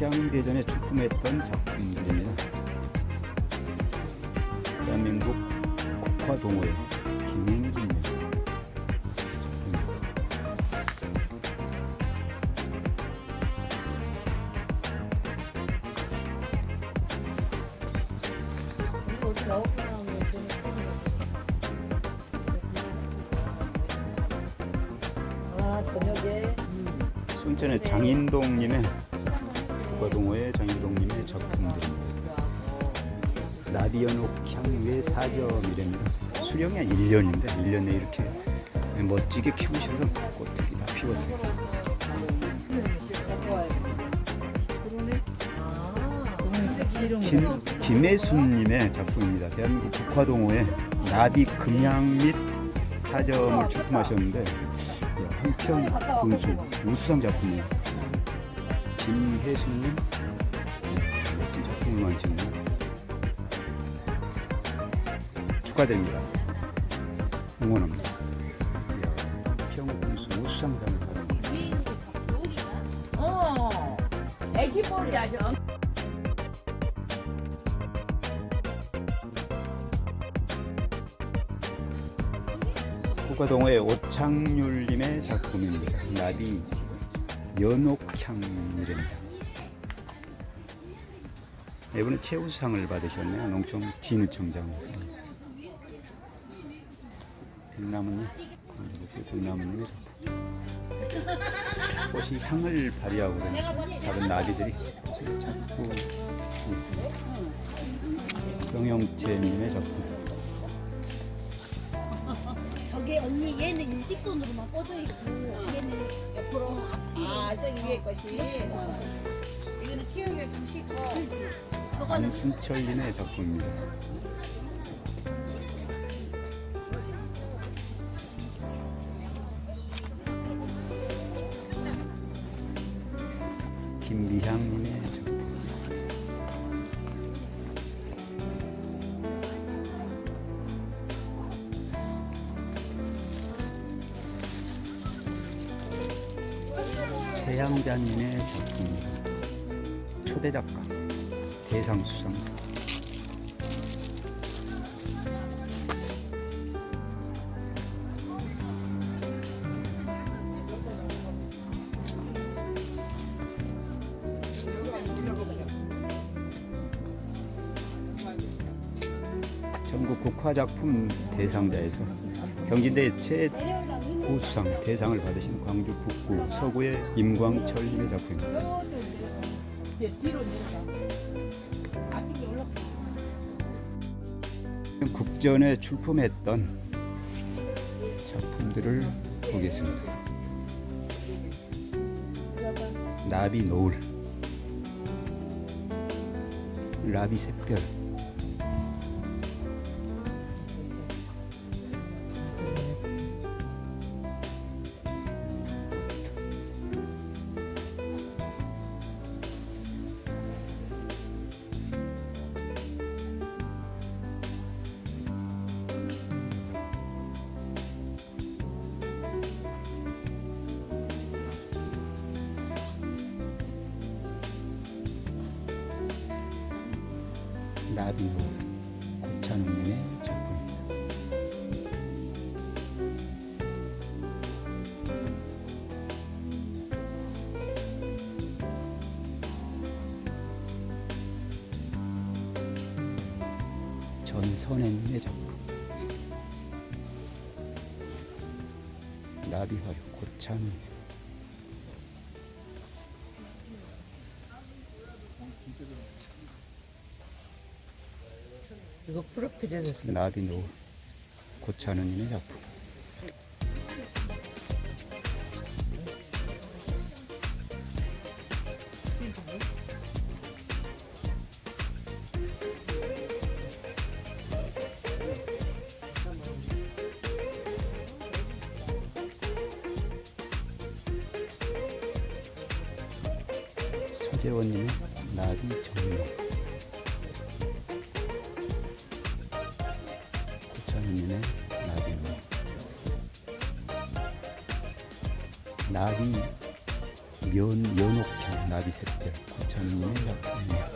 국향대전에 출품했던 작품들입니다. 대한민국 국화동호회 저녁에 순천의 장인동님의 국화동호회 장인동님의 작품들입니다. 나비연옥 향외 4점이랍니다. 수령이 한 1년인데 1년에 이렇게 멋지게 키우셔서 꽃들이 다 피웠어요. 김, 김혜순님의 작품입니다. 대한민국 국화동호회 나비 금양 및 사점을 출품하셨는데 예, 한편 군수 우수상 작품이에요. 김혜순님 예, 멋진 작품을 만드셨네요. 축하드립니다. 응원합니다. 예, 평 군수 우수상장을 받은 어, 애기볼이야, 저. 국가동호회 오창률님의 작품입니다. 나비 연옥향이랍니다. 이번에 최우수상을 받으셨네요. 농촌 진우청장에서. 백나무님, 백나무님의 작품. 꽃이 향을 발휘하고 있는 작은 나비들이 찾고 있습니다. 정영채님의 작품. 저게 언니 얘는 일직선으로만 뻗어 있고 얘는 옆으로 아, 저기 위에 것이. 이거는 키우기가 좀 쉽고. 저거는 안순철님의 작품입니다. 김미향님의 작품. 최양자님의 작품입니다. 초대 작가 대상 수상. 전국 국화 작품 대상자에서 경진대 최고수상 대상을 받으신 광주 북구 서구의 임광철님의 작품입니다. 국전에 출품했던 작품들을 보겠습니다. 나비 노을, 나비 샛별, 나비 노을, 고찬웅님의 작품입니다. 전선혜님의 작품 나비화류 고찬웅 이거 프로필에서 나비 노을 고찬웅님의 작품. 서재원님의 나비 정령 고찬님의 나비. 나비 면 연옥편 나비 샛별 고찬님의 작품입니다.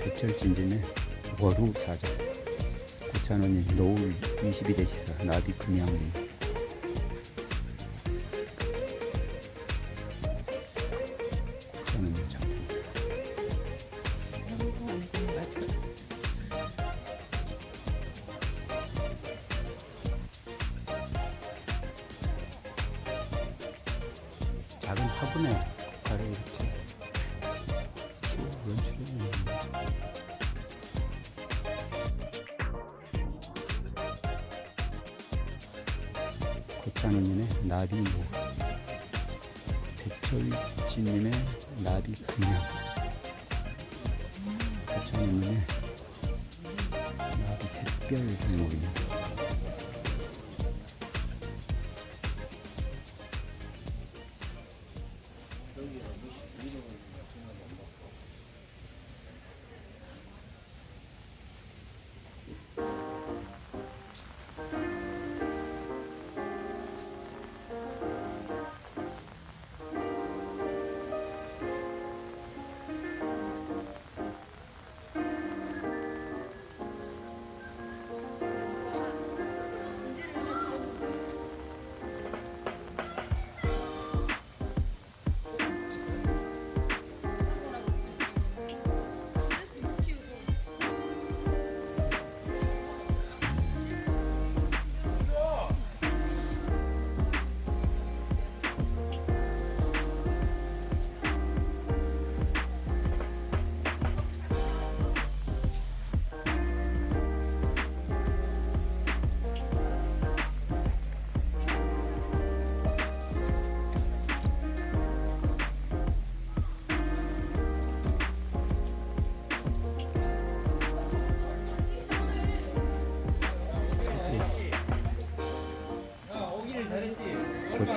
배철진진의 월후 사자. 고찬원님 노을 22대 시사 나비 금양님 화분에 가루 이렇게. 고찬원님의 나비모 백철진님의 나비 분명 고찬원님의 나비 샛별 길목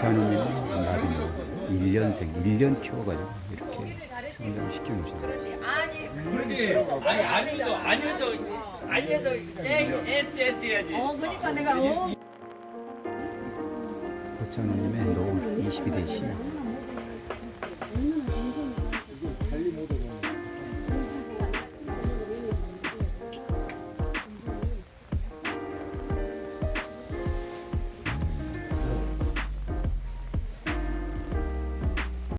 고찬원님의 나비 1년생 1년 키워가지고 이렇게 성장시켜 놓으셨네요 그런데 아니 아니도 아니도 아니도 S 해야지. 어, 그러니까 내가 어. 고찬원님의 노을 22대 시